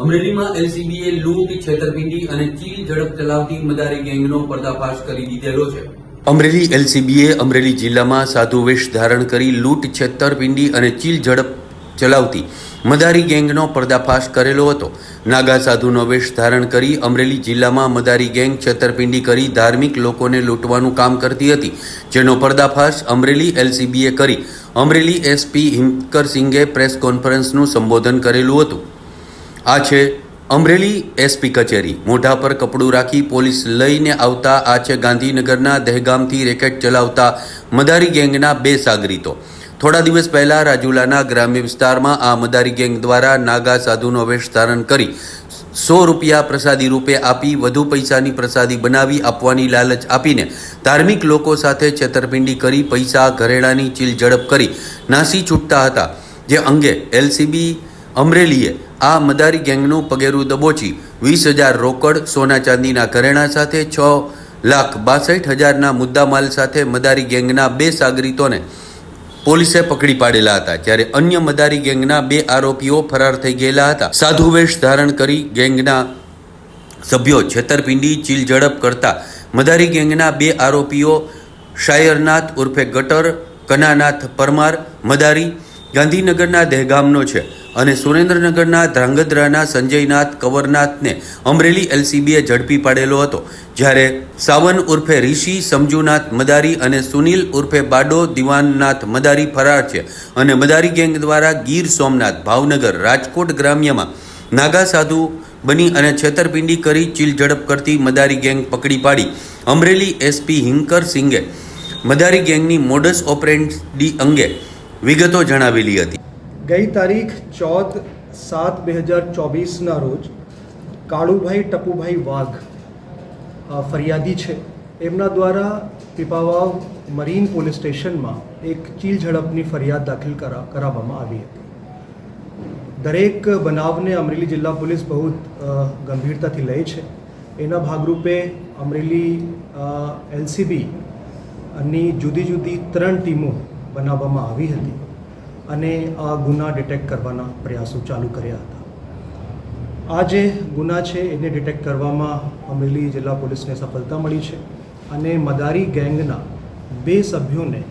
અમરેલીમાં એલસીબીએ લૂંટ, છેતરપિંડી અને ચીલ ઝડપ ચલાવતી મદારી ગેંગનો પર્દાફાશ કરી દીધેલો છે. અમરેલી એલસીબીએ અમરેલી જિલ્લામાં સાધુ વેશ ધારણ કરી લૂંટ, છેતરપિંડી અને ચીલ ઝડપ ચલાવતી મદારી ગેંગનો પર્દાફાશ કરેલો હતો. નાગા સાધુનો વેશ ધારણ કરી અમરેલી જિલ્લામાં મદારી ગેંગ છેતરપિંડી કરી ધાર્મિક લોકોને લૂંટવાનું કામ કરતી હતી. જેનો પર્દાફાશ અમરેલી એલસીબીએ કરી. અમરેલી એસપી હિમકર સિંઘે પ્રેસ કોન્ફરન્સનું સંબોધન કરેલું હતું. આ છે અમરેલી એસપી કચેરી. મોઢા પર કપડું રાખી પોલીસ લઈને આવતા આ છે ગાંધીનગરના દહેગામથી રેકેટ ચલાવતા મદારી ગેંગના બે સાગરીતો. થોડા દિવસ પહેલાં રાજુલાના ગ્રામ્ય વિસ્તારમાં આ મદારી ગેંગ દ્વારા નાગા સાધુનો વેશ ધારણ કરી સો રૂપિયા પ્રસાદી રૂપે આપી વધુ પૈસાની પ્રસાદી બનાવી આપવાની લાલચ આપીને ધાર્મિક લોકો સાથે છેતરપિંડી કરી પૈસા ઘરેણાની ચીલ ઝડપ કરી નાસી છૂટતા હતા. જે અંગે એલસીબી અમરેલીએ આ મદારી ગેંગનું પગેરું દબોચી વીસ હજાર રોકડ સોના ચાંદીના ઘરેણા સાથે છ લાખ બાસઠ હજારના મુદ્દામાલ સાથે મદારી ગેંગના બે સાગરીતોને પોલીસે પકડી પાડેલા હતા, જ્યારે અન્ય મદારી ગેંગના બે આરોપીઓ ફરાર થઈ ગયેલા હતા. સાધુ વેશ ધારણ કરી ગેંગના સભ્યો છેતરપિંડી, ચીલ ઝડપ કરતા મદારી ગેંગના બે આરોપીઓ શાયરનાથ ઉર્ફે ગટર, કનાનાથ પરમાર, મદારી ગાંધીનગરના દહેગામનો છે. અને સુરેન્દ્રનગરના ધ્રાંગધ્રાના સંજયનાથ, કવરનાથને અમરેલી એલસીબીએ ઝડપી પાડેલો હતો, જ્યારે સાવન ઉર્ફે ઋષિ, સમજુનાથ મદારી અને સુનિલ ઉર્ફે બાડો, દિવાનનાથ મદારી ફરાર છે અને મદારી ગેંગ દ્વારા ગીર સોમનાથ, ભાવનગર, રાજકોટ ગ્રામ્યમાં નાગા સાધુ બની અને છેતરપિંડી કરી ચીલ ઝડપ કરતી મદારી ગેંગ પકડી પાડી. અમરેલી એસપી હિંકર સિંઘે મદારી ગેંગની મોડસ ઓપરેન્ડી અંગે વિગતો જણાવેલી હતી. ગઈ તારીખ ચૌદ સાત બે હજાર ચોવીસના રોજ કાળુભાઈ ટપુભાઈ વાઘ ફરિયાદી છે. એમના દ્વારા પીપાવાવ મરીન પોલીસ સ્ટેશનમાં એક ચીલ ઝડપની ફરિયાદ દાખલ કરા, કરાવવામાં આવી હતી. દરેક બનાવને અમરેલી જિલ્લા પોલીસ બહુ ગંભીરતાથી લે છે. એના ભાગરૂપે અમરેલી એલસીબી ની જુદી જુદી ત્રણ ટીમો બનાવવામાં આવી હતી. અને આ ગુના ડિટેક્ટ કરવાના પ્રયાસો ચાલુ કર્યા હતા. આ જે ગુના છે, એને ડિટેક્ટ કરવામાં અમરેલી જિલ્લા પોલીસને સફળતા મળી છે અને મદારી ગેંગના બે સભ્યોને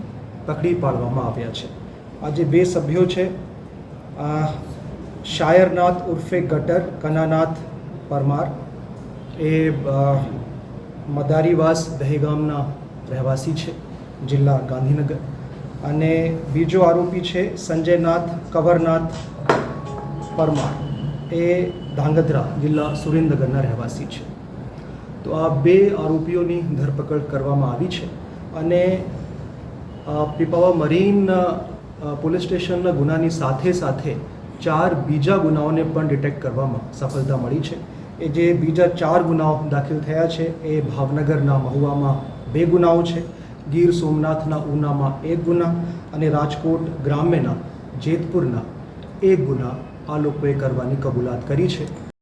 પકડી પાડવામાં આવ્યા છે. આ જે બે સભ્યો છે શાયરનાથ ઉર્ફે ગટર, કનાનાથ પરમાર, એ મદારીવાસ દહેગામના રહેવાસી છે, જિલ્લા ગાંધીનગર. અને બીજો આરોપી છે સંજયનાથ કવરનાથ પરમાર. એ ધાંગધ્રા જિલ્લા સુરેન્દ્રનગરના રહેવાસી છે. તો આ બે આરોપીઓની ધરપકડ કરવામાં આવી છે અને પીપાવા મરીન પોલીસ સ્ટેશનના ગુનાની સાથે સાથે ચાર બીજા ગુનાઓને પણ ડિટેક્ટ કરવામાં સફળતા મળી છે. એ જે બીજા ચાર ગુનાઓ દાખલ થયા છે એ ભાવનગરના મહુવામાં બે ગુનાઓ છે. ગીર સોમનાથના ઉનામાં એક ગુના અને રાજકોટ ગ્રામ્યના જેતપુરના એક ગુના આ લોકોએ કરવાની કબૂલાત કરી છે.